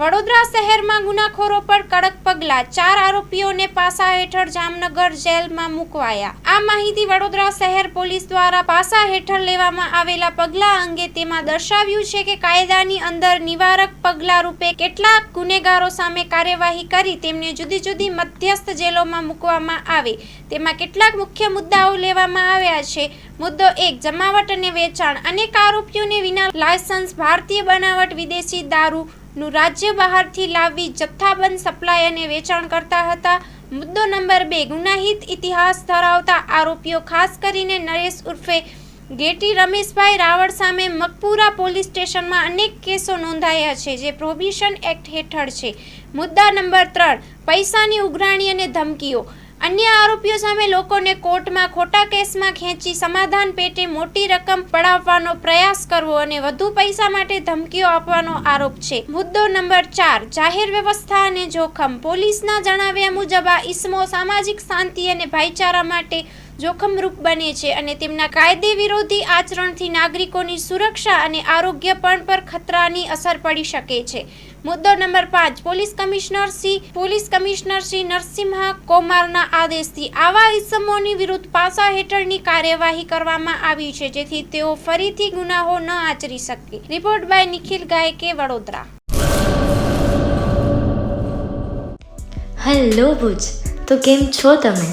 વડોદરા શહેરમાં ગુનાખોરો પર કડક પગલાં, ચાર આરોપીઓને પાસા હેઠળ જામનગર જેલમાં મુકવાયા. આ માહિતી વડોદરા શહેર પોલીસ દ્વારા પાસા હેઠળ લેવામાં આવેલા પગલાં અંગે તેમાં દર્શાવ્યું છે કે કાયદાની અંદર નિવારક પગલાં રૂપે કેટલાક ગુનેગારો સામે કાર્યવાહી કરી તેમને જુદી જુદી મધ્યસ્થ જેલોમાં મૂકવામાં આવે. તેમાં કેટલાક મુખ્ય મુદ્દાઓ લેવામાં આવ્યા છે. મુદ્દો એક, જમાવટ અને વેચાણ. અનેક આરોપીઓને વિના લાયસન્સ ભારતીય બનાવટ વિદેશી દારૂ નું રાજ્ય બહારથી લાવી જથ્થાબંધ સપ્લાય અને વેચાણ કરતા હતા. મુદ્દો નંબર બે, ગુનાહિત ઇતિહાસ ધરાવતા આરોપીઓ, ખાસ કરીને નરેશ ઉર્ફે ગેટી રમેશભાઈ રાવળ સામે મકપુરા પોલીસ સ્ટેશનમાં અનેક કેસો નોંધાયા છે, જે પ્રોહિબિશન એક્ટ હેઠળ છે. મુદ્દા નંબર ત્રણ, પૈસાની ઉઘરાણી અને ધમકીઓ. અન્ય આરોપીઓ સામે લોકોને કોર્ટમાં ખોટા કેસમાં ખેંચી સમાધાન પેટે મોટી રકમ પડાવવાનો પ્રયાસ કરવો અને વધુ પૈસા માટે ધમકીઓ આપવાનો આરોપ છે. મુદ્દો નંબર ચાર, જાહેર વ્યવસ્થા અને જોખમ. પોલીસના જણાવ્યા મુજબ આ ઇસમો સામાજિક શાંતિ અને ભાઈચારા માટે જોખમરૂપ બને છે અને તેમના કાયદે વિરોધી આચરણથી નાગરિકોની સુરક્ષા અને આરોગ્ય પણ પર ખતરાની અસર પડી શકે છે. મુદ્દો નંબર પાંચ, police commissioner Shri police commissioner Shri Narasimha કોમારના આદેશથી આવા ઇસમોની વિરુદ્ધ પાસા હેઠળની કાર્યવાહી કરવામાં આવી છે, જેથી તેઓ ફરીથી ગુનાહો ન આચરી શકે. Report by Nikhil Gayke, Vadodara. Hello Bhuj, તો કેમ છો તમે?